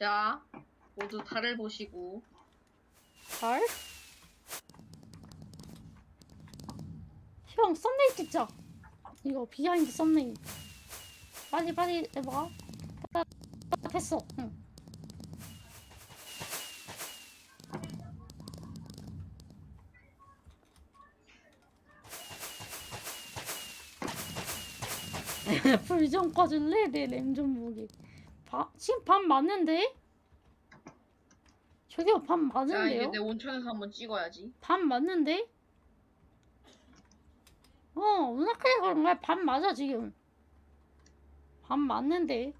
자, 모두 달을 보시고. 달? 형 썸네일 찍자 이거 비하인드 썸네일 빨리 빨리 해봐 아, 됐어 응. 불 좀 꺼줄래? 내 램 좀 보게 바, 지금 밤 맞는데? 저기요 밤 자, 이제 맞는데요? 내 온천에서 한번 찍어야지. 반 맞는데? 어, 누나까지 그런 거야. 반 맞아, 지금. 반 맞는데.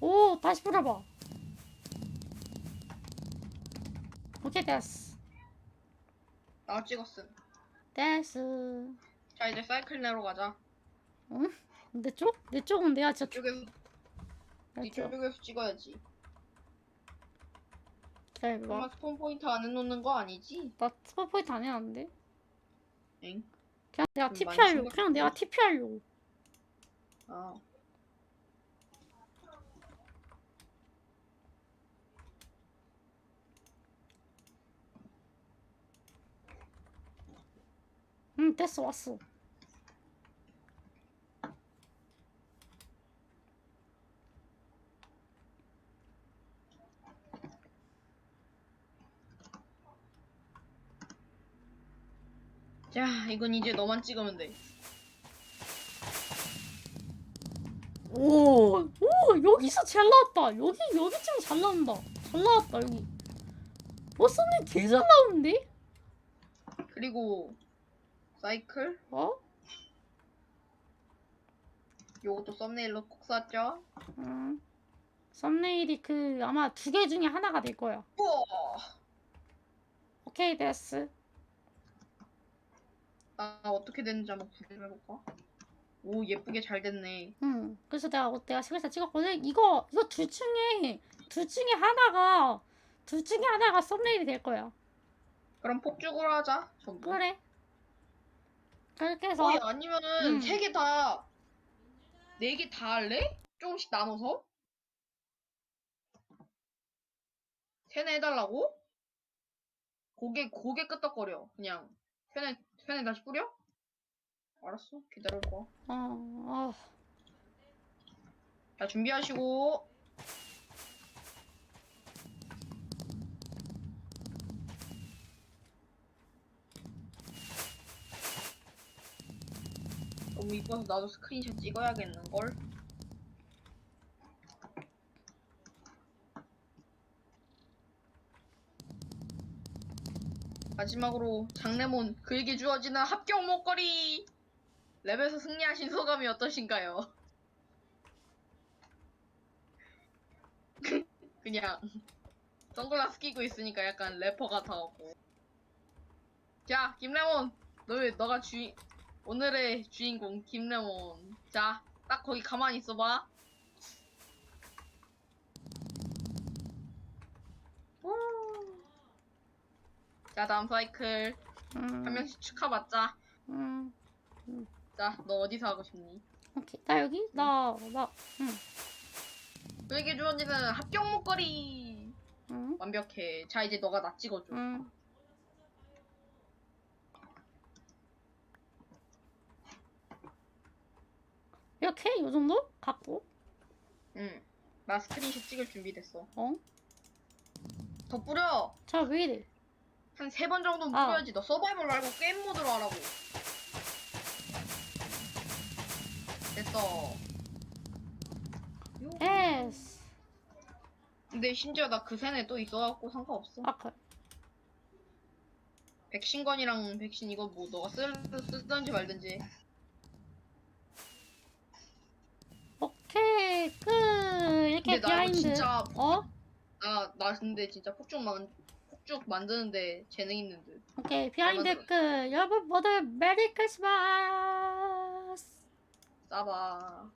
오, 다시 불어봐. 오케이, 됐어. 나 찍었음. 됐어. 자, 이제 사이클 내로 가자. 내 쪽? 내 쪽은 내가 쪽. 이쪽에서, 내 쪽. 이쪽에서 찍어야지. 기다려봐. 설마 스폰 포인트 안 해놓는 거 아니지? 나 스포포인트 안 해놨는데? 엥? 그냥 내가 좀 TP 많이 하려고. 심각해. 그냥 내가 TP 하려고. 아. 응, 됐어, 왔어. 자, 이건 이제 너만 찍으면 돼. 오, 오, 여기서 잘 나왔다. 여기, 여기 지금 잘 나온다. 잘 나왔다, 여기. 버스는 개잘 나오는데? 그리고 사이클 어? 요것도 썸네일로 꼭 쐈죠. 응. 썸네일이 그, 아마 두 개 중에 하나가 될 거야. 우와! 오케이, 됐어. 나 어떻게 됐는지 한번 구경해볼까? 오 예쁘게 잘 됐네. 응. 그래서 내가, 어, 내가 시간차 찍었거든. 이거, 이거 둘 중에, 둘 중에 하나가, 둘 중에 하나가 썸네일이 될 거야. 그럼 폭죽으로 하자. 전부. 그래. 그렇게 해서, 어, 야, 아니면은 음. 세 개 다, 네 개 다 할래? 조금씩 나눠서? 세네 해달라고? 고개, 고개 끄덕거려. 그냥. 세네, 세네 다시 뿌려? 알았어. 기다려봐. 어, 어, 자, 준비하시고. 너무 이뻐서 나도 스크린샷 찍어야겠는걸? 마지막으로 장래몬 그에게 주어지는 합격 목걸이! 랩에서 승리하신 소감이 어떠신가요? 그냥 선글라스 끼고 있으니까 약간 래퍼 같아갖고. 자 김레몬! 너 너가 주인 오늘의 주인공 김레몬. 자 딱 거기 가만히 있어봐 우. 자 다음 사이클 음, 한 명씩 축하받자 음. 자 너 어디서 하고 싶니? 오케이. 나 여기? 나, 나, 응, 그에게 주어지는 합격 목걸이 응, 완벽해 자 이제 너가 나 찍어줘 응. 이렇게? 요 정도? 갖고? 응. 나 스크린샷 찍을 준비됐어. 어? 더 뿌려! 자, 왜 이래? 한 세 번 정도는 아. 뿌려야지. 너 서바이벌 말고 게임 모드로 하라고. 됐어. 요. 에스. 근데 심지어 나 그 세네 또 있어갖고 상관없어. 아까. 백신건이랑 백신 이거 뭐 너가 쓸, 쓰든지 말든지. 오케이, 끝. 이렇게 근데 나 이거 비하인드. 진짜 어? 나, 나 근데 진짜 폭죽 만, 폭 죽 만드는데 재능 있는 듯. 오케이, 비하인드. 끝. 여러분 모두 메리 크리스마스. 싸봐.